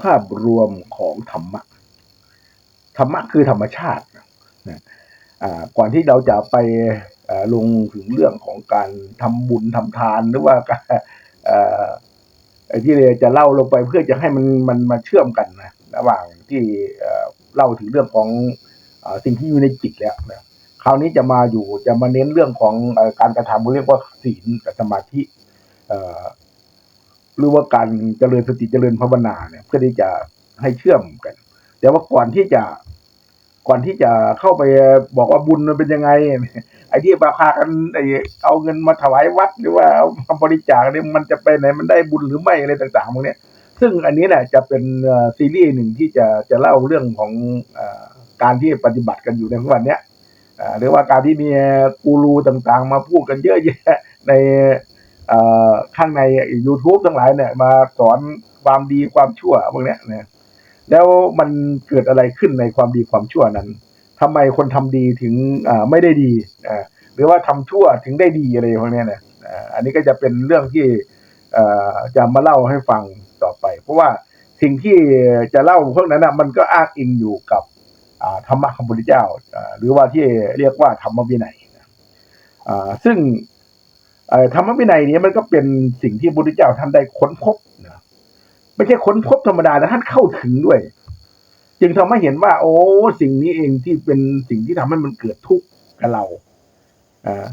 ภาพรวมของธรรมะ ธรรมะคือธรรมชาตินะก่อนที่เราจะไปลงถึงเรื่องของการทำบุญทำทานหรือว่าอ่อไอ้ที่เราจะเล่าลงไปเพื่อจะให้มันมันมาเชื่อมกันนะระหว่างที่เล่าถึงเรื่องของสิ่งที่อยู่ในจิตแล้วนะคราวนี้จะมาอยู่จะมาเน้นเรื่องของการกระทำเรียกว่าศีลกับสมาธิ หรือว่าการเจริญสติเจริญภาวนาเนี่ยเพื่อที่จะให้เชื่อมกัน แต่ว่าก่อนที่จะก่อนที่จะเข้าไปบอกว่าบุญมันเป็นยังไง ไอ้ที่มาพากันไอ้เอาเงินมาถวายวัดหรือว่าเอามาบริจาคเนี่ยมันจะไปไหนมันได้บุญหรือไม่อะไรต่างๆพวกนี้ซึ่งอันนี้แหละจะเป็นซีรีส์หนึ่งที่จะจะเล่าเรื่องของอการที่ปฏิบัติกันอยู่ในทุกวันเนี้ยหรือว่าการที่มีกูรูต่างๆ มาพูดกันเยอะแยะใน ข้างใน YouTube ทั้งหลายเนี่ยมาสอนความดีความชั่วพวกเนี้ยนะแล้วมันเกิดอะไรขึ้นในความดีความชั่วนั้นทำไมคนทำดีถึงไม่ได้ดีหรือว่าทำชั่วถึงได้ดีอะไรพวกนี้ยนะอ่าอันนี้ก็จะเป็นเรื่องที่จะมาเล่าให้ฟังต่อไป เพราะว่าสิ่งที่จะเล่าพวกนั้นนะมันก็อ้างอิงอยู่กับธรรมะของพระพุทธเจ้าหรือว่าที่เรียกว่าธรรมวินัยนซึ่ง ธรรมวินัยนี้มันก็เป็นสิ่งที่พระพุทธเจ้าท่านได้ค้นพบนะไม่ใช่ค้นพบธรรมดานะท่านเข้าถึงด้วย จึงทำให้เห็นว่า โอ้สิ่งนี้เองที่เป็นสิ่งที่ทำให้มันเกิดทุกข์กับเราอ่า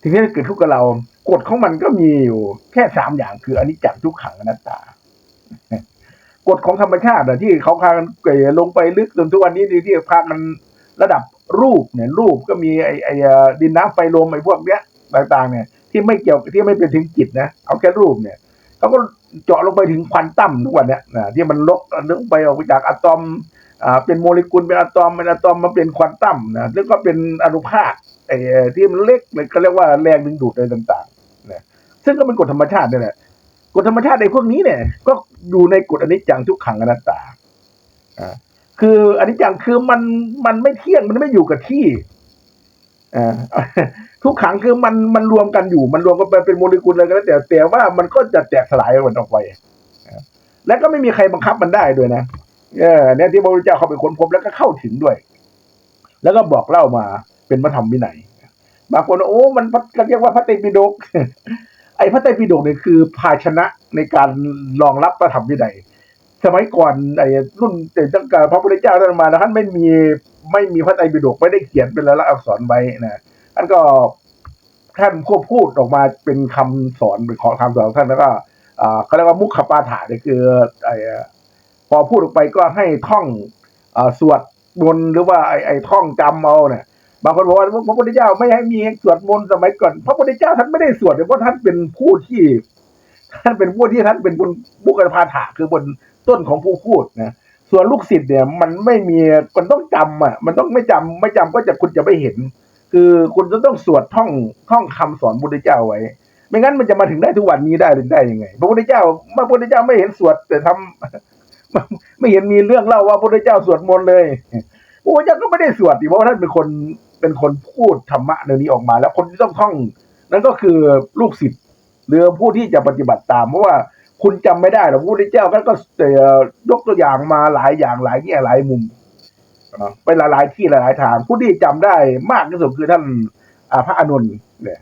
ถึงที่เกิดทุกข์กับเรากฎของมันก็มีอยู่แค่สามอย่างคืออนิจจังทุกขังอนัตตากฎของธรรมชาติอะที่เขาพากันเกยลงไปลึกจนทุกวันนี้ที่พากันระดับรูปเนี่ย รูปก็มีไอไอเอ่อดินน้ำไฟลมไอ้พวกเนี้ยต่างๆเนี่ย ที่ไม่เกี่ยวที่ไม่เป็นถึงจิตนะเอาแค่รูปเนี่ยเขาก็เจาะลงไปถึงควอนตั้มทุกวันเนี่ยนะที่มันลกลงไปออกจากอะตอมอ่าเป็นโมเลกุลเป็นอะตอมเป็นอะตอมมาเป็นควอนตั้มนะแล้วก็เป็นอนุภาคไอ้ที่มันเล็กเลยเขาเรียกว่าแรงดึงดูดอะไรต่างๆนะซึ่งก็เป็นกฎธรรมชาตินี่แหละกฎธรรมชาติในพวกนี้เนี่ย ก็อยู่ในกฎอนิจจังทุกขังอนัตตาอ่าคืออนิจจังคือมันมันไม่เที่ยงมันไม่อยู่กับที่ ทุกขังคือมันมันรวมกันอยู่ มันรวมกันไปเป็นโมเลกุลอะไรก็แล้วแต่แต่ว่ามันก็จะแตกสลายมันออกไปและก็ไม่มีใครบังคับมันได้ด้วยนะเออเนี่ยที่พระพุทธเจ้าเขาไปค้นพบแล้วก็เข้าถึงด้วย แล้วก็บอกเล่ามาเป็นพระธรรมวินัยบางคนโอ้มันก็เรียกว่าพระไตรปิฎกไอ้พระไตรปิฎกเนี่ยคือภาชนะในการรองรับพระธรรมวินัยสมัยก่อนไอ้รุ่นตั้งแต่พระพุทธเจ้าท่านมาแล้วท่านไม่มี ไม่มีพระไตรปิฎกไม่ได้เขียนเป็นลายลักษณ์อักษรไว้นะท่านก็ท่านควบพูดออกมาเป็นคำสอนเป็นของคำสอนของท่านแล้วก็อ่าเขาเรียกว่ามุขปาฐะเนี่ยคือไอ้พอพูดออกไปก็ให้ท่องอสวดมนต์หรือว่าไอ้ไอ้ท่องจำเอาเนี่ยบางคนบอกว่าพระพุทธเจ้าไม่ให้มีสวดมนต์สมัยก่อนพระพุทธเจ้าท่านไม่ได้สวดเลยเพราะท่านเป็นผู้ที่ ท่านเป็นผู้ที่ท่านเป็นบนบุคลพาถะคือบนต้นของผู้พูดนะ ส่วนลูกศิษย์เนี่ยมันไม่มีมันต้องจำอะ มันต้องไม่จำไม่จำก็จะคุณจะไม่เห็น คือคุณจะต้องสวดท่องท่องคำสอนพุทธเจ้าไว้ ไม่งั้นมันจะมาถึงได้ทุกวันนี้ได้หรือได้ยังไง พระพุทธเจ้าพระพุทธเจ้าไม่เห็นสวดแต่ทำไม่เห็นมีเรื่องเล่าว่าพระพุทธเจ้าสวดมนต์เลยพระพุทธเจ้าก็ไม่ได้สวดดิเพราะท่านเป็นคนเป็นคนพูดธรรมะในนี้ออกมา แล้วคนที่ต้องท่อง นั่นก็คือลูกศิษย์หรือผู้ที่จะปฏิบัติตามเพราะว่า คุณจำไม่ได้หรอกพระพุทธเจ้าท่านก็ยกตัวอย่างมาหลายอย่างหลายแง่หลายมุมไปหลายๆที่หลายๆทางผู้ที่จำได้มากที่สุดคือท่านพระอานนเนี่ย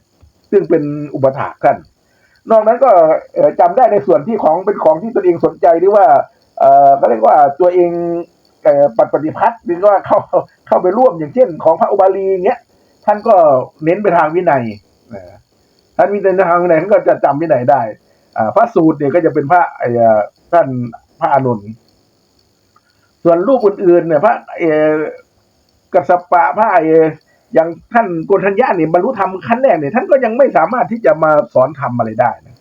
ซึ่งเป็นอุปถาท่านนอกนั้นก็เอ่อจำได้ในส่วนที่ของเป็นของที่ตัวเองสนใจหรือว่าเออก็เรียกว่าตัวเองปฏิปฏิพัฒน์หรือว่าเข้าเข้าไปร่วมอย่างเช่น ของพระอุบาลีเงี้ยท่านก็เน้นไปทางวินัยนะท่านมีในทางวินัยท่านก็จะจำวินัยได้ พระสูตรเนี่ยก็จะเป็นพระไอ้ท่านพระอานนส่วนรูปอื่นๆเนี่ยพระเอกัสปะพระไอ้อย่างท่านโกณทัญญาเนี่ยบรรลุธรรมขั้นแรกเนี่ยท่านก็ยังไม่สามารถที่จะมาสอนธรรมอะไรได้นะ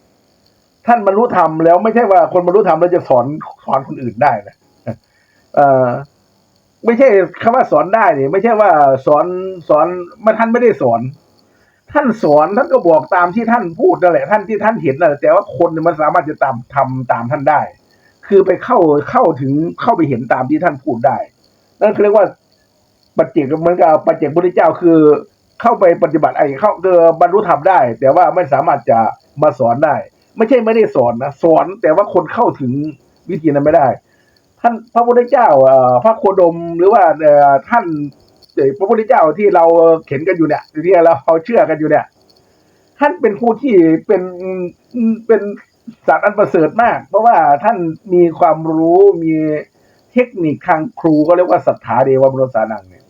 ท่านบรรลุธรรมแล้วไม่ใช่ว่าคนบรรลุธรรมแล้วจะสอนสอนคนอื่นได้นะเอ่อไม่ใช่คำว่าสอนได้เนี่ยไม่ใช่ว่าสอนสอนมาท่านไม่ได้สอน ท่านสอนท่านก็บอกตามที่ท่านพูดนั่นแหละท่านที่ท่านเห็นนั่นแหละแต่ว่าคนมันสามารถจะตามทำตามท่านได้ คือไปเข้าเข้าถึงเข้าไปเห็นตามที่ท่านพูดได้นั่นคือเรียกว่าปัจเจกเหมือนกับปัจเจกพุทธเจ้าคือเข้าไปปฏิบัติไอ้เข้าคือบรรลุธรรมได้ แต่ว่าไม่สามารถจะมาสอนได้ ไม่ใช่ไม่ได้สอนนะสอนแต่ว่าคนเข้าถึงวิธีนั้นไม่ได้ ท่านพระพุทธเจ้าเอ่อพระโคดมหรือว่าเอ่อท่าน พระพุทธเจ้าที่เราเข็นกันอยู่เนี่ยที่เราเราเชื่อกันอยู่เนี่ยท่านเป็นผู้ที่เป็นเป็นสัตว์อันประเสริฐมาก เพราะว่าท่านมีความรู้มีเทคนิคทางครูก็เรียกว่าศรัทธาเดวมโนสานังเนี่ย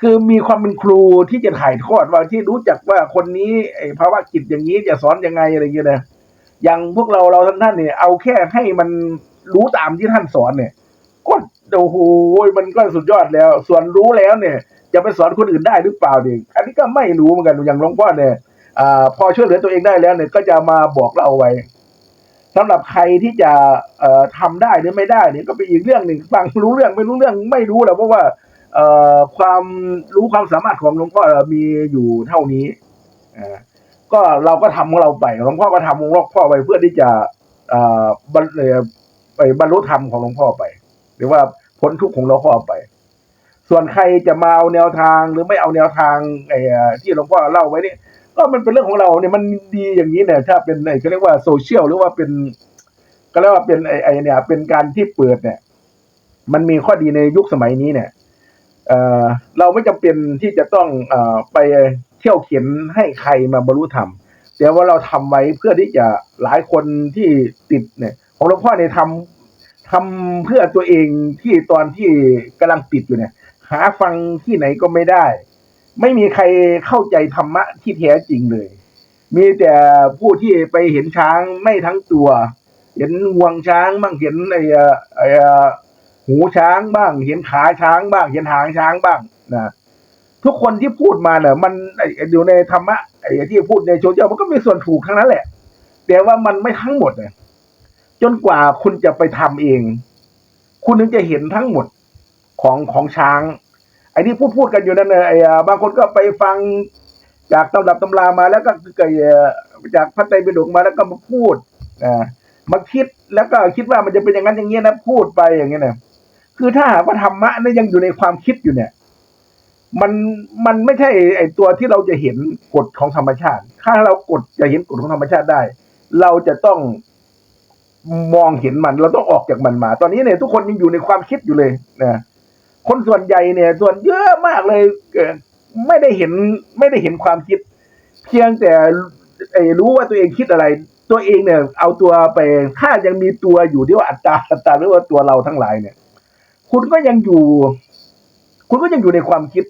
คือมีความเป็นครูที่จะถ่ายทอดว่าที่รู้จักว่าคนนี้ไอ้ภาวะจิตอย่างนี้จะสอนยังไงอะไรอย่างเงี้ยนะอย่างพวกเราเราท่านท่านเนี่ยเอาแค่ให้มันรู้ตามที่ท่านสอนเนี่ยก็โอ้โหมันก็สุดยอดแล้ว ส่วนรู้แล้วเนี่ย จะไปสอนคนอื่นได้หรือเปล่าดิอันนี้ก็ไม่รู้เหมือนกันอย่างหลวงพ่อเนี่ยอพอช่วยเหลือตัวเองได้แล้วเนี่ยก็จะมาบอกเราเอาไว้สำหรับใครที่จะเออทำได้หรือไม่ได้เนี่ยก็เป็นอีกเรื่องหนึ่งฟังรู้เรื่องไม่รู้เรื่องไม่รู้แหละเพราะว่าเอความรู้ความสามารถของหลวงพ่อมีอยู่เท่านี้อก็เราก็ทำของเราไปหลวงพ่อก็ทำของหลวงพ่อไปเพื่อที่จะอ่อบรรไปบรรลุธรรมของหลวงพ่อไป หรือว่าพ้นทุกข์ของหลวงพ่อไป ส่วนใครจะมาเอาแนวทางหรือไม่เอาแนวทางไอ้ที่หลวงพ่อเล่าไว้นี่ก็มันเป็นเรื่องของเราเนี่ยมันดีอย่างนี้เนี่ยถ้าเป็นไอ้เขาเรียกว่าโซเชียลหรือว่าเป็น ก็เรียกว่าเป็นไอ้ไอ้เนี่ย เป็นการที่เปิดเนี่ย มันมีข้อดีในยุคสมัยนี้เนี่ยเอ่อเราไม่จำเป็นที่จะต้องเอ่อไปเที่ยวเขียนให้ใครมาบรรลุธรรมแต่ว่าเราทำไว้เพื่อที่จะหลายคนที่ติดเนี่ย ของหลวงพ่อเนี่ยทำทำเพื่อตัวเองที่ตอนที่กำลังติดอยู่เนี่ย หาฟังที่ไหนก็ไม่ได้ ไม่มีใครเข้าใจธรรมะที่แท้จริงเลย มีแต่ผู้ที่ไปเห็นช้างไม่ทั้งตัว เห็นงวงช้างบ้างเห็นไอ้ไอ้อหูช้างบ้าง เห็นขาช้างบ้าง เห็นหางช้างบ้างนะทุกคนที่พูดมาเนี่ยมันไอ้อยู่ในธรรมะไอ้ที่พูดในโซเชียลมันก็มีส่วนถูกทั้งนั้นแหละ แต่ว่ามันไม่ทั้งหมดเนี่ยจนกว่าคุณจะไปทำเอง คุณถึงจะเห็นทั้งหมด ของของช้างไอ้ที่พูดพูดกันอยู่นั่นเนี่ยไอ้บางคนก็ไปฟังจากตำรับตำรามาแล้วก็เกิดจากพระไตรปิฎกมาแล้วก็มาพูดอ่ามาคิดแล้วก็คิดว่ามันจะเป็นอย่างนั้นอย่างนี้นะพูดไปอย่างเงี้ยนะคือถ้าหากว่าธรรมะนี่ยยังอยู่ในความคิดอยู่เนี่ย มันมันไม่ใช่ไอตัวที่เราจะเห็นกฎของธรรมชาติ ถ้าเรากฎจะเห็นกฎของธรรมชาติได้ เราจะต้องมองเห็นมัน เราต้องออกจากมันมา ตอนนี้เนี่ยทุกคนยังอยู่ในความคิดอยู่เลยนะ คนส่วนใหญ่เนี่ย ส่วนเยอะมากเลยไม่ได้เห็นไม่ได้เห็นความคิด เพียงแต่รู้ว่าตัวเองคิดอะไร ตัวเองเนี่ย เอาตัวไปถ้ายังมีตัวอยู่ที่ว่าอัตตาอัตตาหรือว่าตัวเราทั้งหลายเนี่ย คุณก็ยังอยู่ คุณก็ยังอยู่ในความคิด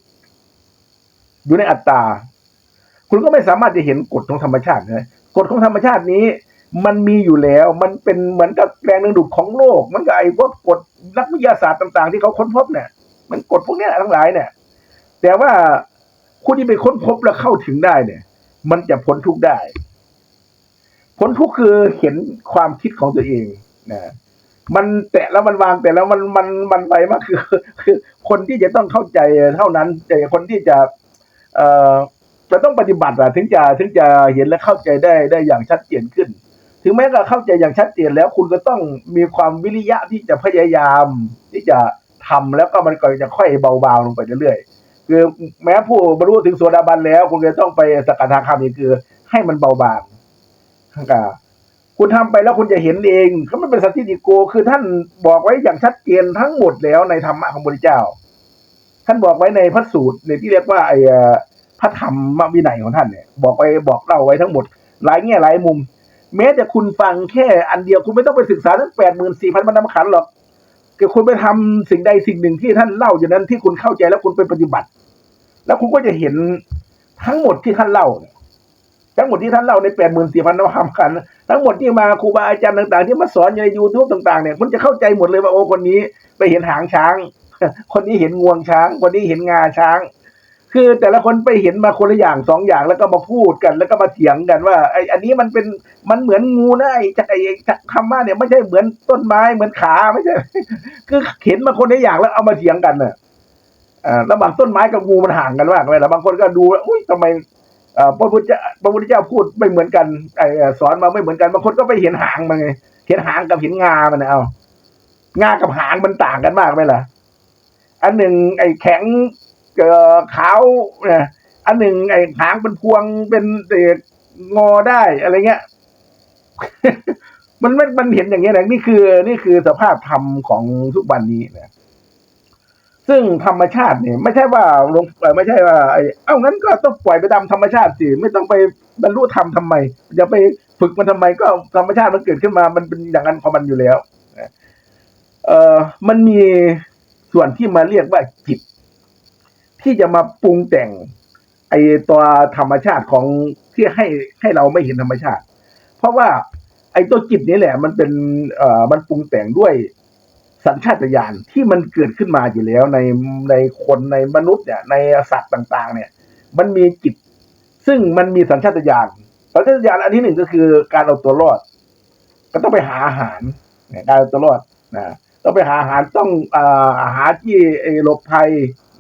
อยู่ในอัตตา คุณก็ไม่สามารถจะเห็นกฎของธรรมชาตินะกฎของธรรมชาตินี้ มันมีอยู่แล้ว มันเป็นเหมือนกับแรงดึงดูดของโลก มันกับไอ้พวกกฎนักวิทยาศาสตร์ต่าง ๆ ที่เขาค้นพบเนี่ย มันกฎพวกนี้ทั้งหลายเนี่ย แต่ว่าผู้ที่ไปค้นพบแล้วเข้าถึงได้เนี่ย มันจะพ้นทุกได้พ้นทุกคือเห็นความคิดของตัวเองนะมันแตะแล้วมันวางแต่แล้วมันมันมันไปมากคือ คือ คนที่จะต้องเข้าใจเท่านั้นแต่คนที่จะ เอ่อจะต้องปฏิบัติอะถึงจะถึงจะเห็นและเข้าใจได้ได้อย่างชัดเจนขึ้น ถึงแม้จะเข้าใจอย่างชัดเจนแล้ว คุณก็ต้องมีความวิริยะที่จะพยายาม ที่จะ ทำแล้วก็มันก็จะค่อยเบาบางลงไปเรื่อยๆคือแม้ผู้บรรลุถึงโสดาบันแล้วคุณก็ต้องไปสกทาคามีคือ ให้มันเบาบางข้างกาคุณทำไปแล้วคุณจะเห็นเองเขาไม่เป็นสัตติติโก คือท่านบอกไว้อย่างชัดเจนทั้งหมดแล้วในธรรมะของพระพุทธเจ้า ท่านบอกไว้ในพระสูตรในที่เรียกว่าไอ้พระธรรมวินัยของท่านเนี่ย บอกไว้บอกเล่าไว้ทั้งหมด หลายแง่หลายมุม แม้แต่คุณฟังแค่อันเดียวคุณไม่ต้องไปศึกษาทั้งแปดหมื่นสี่พันบรรณขันหรอก คือคุณไปทำสิ่งใดสิ่งหนึ่งที่ท่านเล่าอย่างนั้นที่คุณเข้าใจแล้วคุณไปปฏิบัติ แล้วคุณก็จะเห็นทั้งหมดที่ท่านเล่าทั้งหมดที่ท่านเล่าในแปดหมื่นสี่พันบรรมขันทั้งหมดที่มาครูบาอาจารย์ต่างๆ ที่มาสอนอยู่ในยูทูบต่างๆเนี่ยคุณจะเข้าใจหมดเลยว่าโอ้คนนี้ไปเห็นหางช้าง คนนี้เห็นงวงช้าง คนนี้เห็นงาช้าง คือแต่ละคนไปเห็นมาคนละอย่างสองอย่างแล้วก็มาพูดกัน แล้วก็มาเถียงกันว่าไอ้อันนี้มันเป็นมันเหมือนงูนะไอ้จากไอ้คำว่าเนี่ยไม่ใช่เหมือนต้นไม้เหมือนขาไม่ใช่คือเห็นมาคนละอย่างแล้วเอามาเถียงกันเนี่ยอ่าแล้วบางต้นไม้กับงูมันห่างกันมากเลยแล้วบางคนก็ดูแล้วอุ้ยทำไมอ่อพระพุทธเจ้าพระพุทธเจ้าพูดไม่เหมือนกันไอ้สอนมาไม่เหมือนกันบางคนก็ไปเห็นหางมันไงเห็นหางกับเห็นงามันเอางากับหางมันต่างกันมากไหมล่ะอันหนึ่งไอ้แข็ง เอ่อขาวเนี่ยอันหนึ่งไอ้หางเป็นพวงเป็นเอ่องอได้อะไรเงี้ย มันมันมันเห็นอย่างเงี้ยนะนี่คือ นี่คือสภาพธรรมของทุกวันนี้นะซึ่งธรรมชาติเนี่ย ไม่ใช่ว่าลงไม่ใช่ว่าไอ้เอ้างั้นก็ต้องปล่อยไปตามธรรมชาติสิไม่ต้องไปบรรลุธรรมทำไมอย่าไปฝึกมันทำไมก็ธรรมชาติมันเกิดขึ้นมา มันเป็นอย่างนั้นของมันอยู่แล้วเออมันมีส่วนที่มาเรียกว่าจิต ที่จะมาปรุงแต่งไอตัวธรรมชาติของที่ให้ให้เราไม่เห็นธรรมชาติ เพราะว่าไอตัวจิตนี้แหละ มันเป็นเอ่อมันปรุงแต่งด้วยสัญชาตญาณที่มันเกิดขึ้นมาอยู่แล้วในในคนในมนุษย์เนี่ยในสัตว์ต่าง ๆ เนี่ย มันมีจิต ซึ่งมันมีสัญชาตญาณสัญชาตญาณอันที่หนึ่งก็คือการเอาตัวรอด ก็ต้องไปหาอาหารเนี่ยการเอาตัวรอดนะต้องไปหาอาหารต้องอ่าหาที่ไอหลบภัย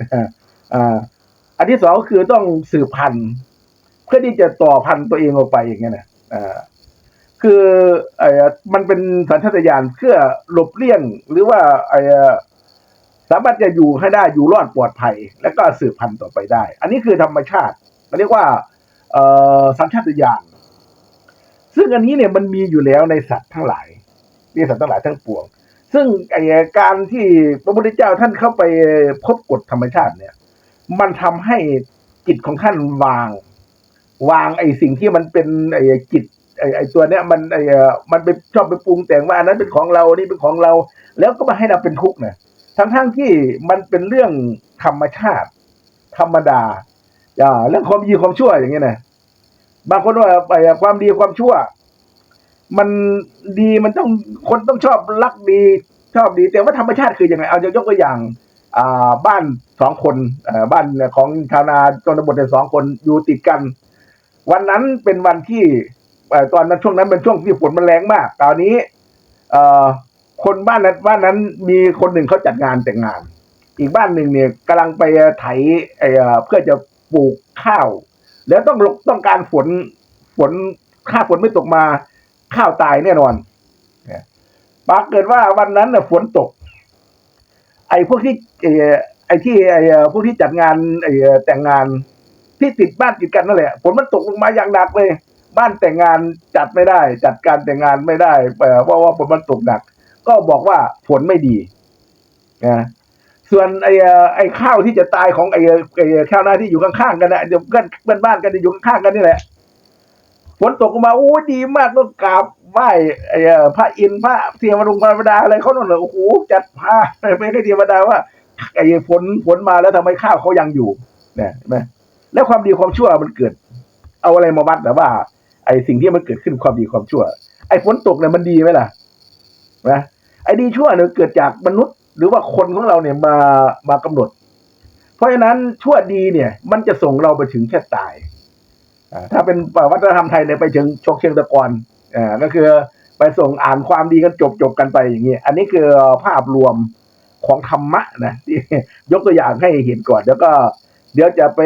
นะ อ่าอันที่สองก็คือต้องสืบพันธุ์เพื่อที่จะต่อพันธุ์ตัวเองออกไปอย่างเงี้ยนะอ่าคือไอ้มันเป็นสัญชาตญาณเพื่อหลบเลี่ยงหรือว่าไอ้สามารถจะอยู่ให้ได้อยู่รอดปลอดภัย แล้วก็สืบพันธุ์ต่อไปได้ อันนี้คือธรรมชาติเขาเรียกว่าเอ่อสัญชาตญาณซึ่งอันนี้เนี่ยมันมีอยู่แล้วในสัตว์ทั้งหลายในสัตว์ทั้งหลายทั้งปวง ซึ่งไอ้การที่พระพุทธเจ้าท่านเข้าไปพบกฎธรรมชาติเนี่ย มันทำให้จิตของท่านวาง วางไอ้สิ่งที่มันเป็นไอ้จิตไอ้ไอ้ตัวเนี้ยมันไอ้อ่อมันไปชอบไปปรุงแต่งว่าอันนั้นเป็นของเรานี่เป็นของเรา แล้วก็มาให้เราเป็นทุกข์นะทั้งทั้งๆที่มันเป็นเรื่องธรรมชาติ ธรรมดาอ่าเรื่องความดีความชั่วอย่างเงี้ยนะบางคนว่าไอ้ความดีความชั่ว มันดีมันต้องคนต้องชอบรักดีชอบดีแต่ว่าธรรมชาติคือยังไงเอาจะยกตัวอย่าง บ้านสองคนบ้านของชาวนาชนบทเนี่ยสองคนอยู่ติดกัน วันนั้นเป็นวันที่ตอนนั้นช่วงนั้นเป็นช่วงที่ฝนมันแรงมากตอนนี้คนบ้านนั้นบ้านนั้นมีคนหนึ่งเขาจัดงานแต่งงาน อีกบ้านหนึ่งเนี่ยกำลังไปไถเพื่อจะปลูกข้าว แล้วต้องต้องการฝนฝนข้าฝนไม่ตกมาข้าวตายแน่นอนนะปรากฏว่าวันนั้นน่ฝนตก ไอ้พวกที่ไอ้ที่ไอ้พวกที่จัดงานไอ้แต่งงานที่ติดบ้านติดกันนั่นแหละฝนมันตกลงมาอย่างหนักเลย บ้านแต่งงานจัดไม่ได้ จัดการแต่งงานไม่ได้เพราะว่าฝนมันตกหนัก ก็บอกว่าฝนไม่ดีนะส่วนไอ้ไอ้ข้าวที่จะตายของไอ้ไอ้ข้าวหน้าที่อยู่ข้างๆกันนะเดี๋ยวเพื่อนเพื่อนบ้านกันอยู่ข้างๆกันนี่แหละฝนตกลงมาโอ้ดีมากก็กราบ ไหว้ไอ้พระอินทร์พระเทวดงเทวดาอะไรเขาโน่นเลยโอ้โหจัดพาไปให้เทวดาว่าไอ้ฝนฝนมาแล้วทำไมข้าวเขายังอยู่เนี่ยเห็นไหมแล้วความดีความชั่วมันเกิด เอาอะไรมาวัดแต่ว่า ไอ้สิ่งที่มันเกิดขึ้นความดีความชั่ว ไอ้ฝนตกเนี่ยมันดีไหมล่ะนะไอ้ดีชั่วเนี่ยเกิดจากมนุษย์ หรือว่าคนของเราเนี่ยมามากำหนด เพราะฉะนั้นชั่วดีเนี่ย มันจะส่งเราไปถึงแค่ตายถ้าเป็นวัฒนธรรมไทยเนี่ยไปถึงชกเชียงตะกอน อ่าก็คือไปส่งอ่านความดีกันจบจบกันไปอย่างนี้อันนี้คือภาพรวมของธรรมะนะที่ยกตัวอย่างให้เห็นก่อนแล้วก็ เดี๋ยวจะไป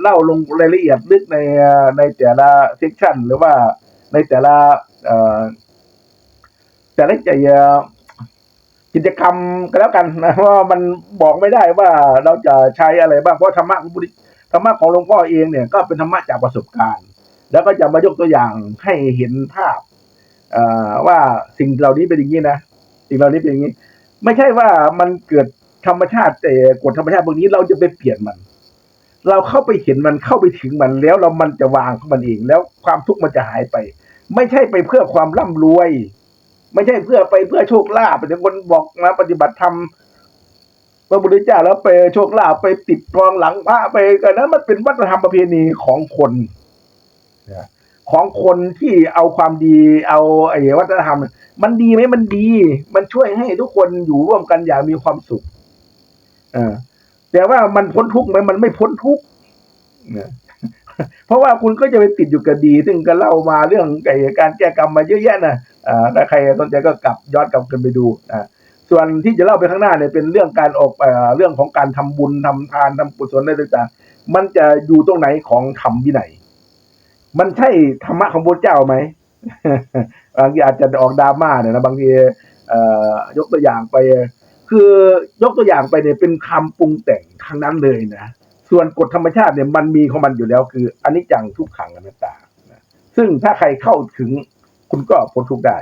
เล่าลงรายละเอียดลึกในในแต่ละเซกชันหรือว่าในแต่ละแต่ละใจกิจกรรมก็แล้วกันนะว่ามันบอกไม่ได้ว่าเราจะใช้อะไรบ้างเพราะธรรมะของพุทธธรรมะของหลวงพ่อเองเนี่ยก็เป็นธรรมะจากประสบการณ์ แล้วก็จะมายกตัวอย่างให้เห็นภาพว่าสิ่งเหล่านี้เป็นอย่างนี้นะสิ่งเหล่านี้เป็นอย่างนี้ ไม่ใช่ว่ามันเกิดธรรมชาติแต่กฎธรรมชาติพวกนี้เราจะไปเปลี่ยนมัน เราเข้าไปเห็นมันเข้าไปถึงมันแล้วเรามันจะวางของมันเอง แล้วความทุกข์มันจะหายไป ไม่ใช่ไปเพื่อความร่ำรวย ไม่ใช่เพื่อไปเพื่อโชคลาภเป็นคนบอกมาปฏิบัติธรรมพระพุทธเจ้าแล้วไปโชคลาภไปติดทองหลังพระไปกันนั้นมันเป็นวัฒนธรรมประเพณีของคน ของคนที่เอาความดีเอาไอ้วัฒนธรรม มันดีไหมมันดี มันช่วยให้ทุกคนอยู่ร่วมกันอย่างมีความสุขอแต่ว่ามันพ้นทุกข์ไหมมันไม่พ้นทุกข์นเพราะว่าคุณก็จะไปติดอยู่กับดี ซึ่งก็เล่ามาเรื่องไอ้การแก้กรรมมาเยอะแยะนะถ้าใครสนใจก็กลับย้อนกลับกันไปดูนะส่วนที่จะเล่าไปข้างหน้าเนี่ยเป็นเรื่องการออกเรื่องของการทำบุญทำทานทำกุศลอะไรต่างๆมันจะอยู่ตรงไหนของธรรมวินัย มันใช่ธรรมะของพระเจ้าไหมบางทีอาจจะออกดราม่าเนี่ยนะบางทีเอ่อยกตัวอย่างไป คือยกตัวอย่างไปเนี่ยเป็นคำปรุงแต่งทางนั้นเลยนะส่วนกฎธรรมชาติเนี่ยมันมีของมันอยู่แล้ว คืออันนี้จังทุกขังอนัตตาซึ่งถ้าใครเข้าถึงคุณก็พ้นทุกข์ได้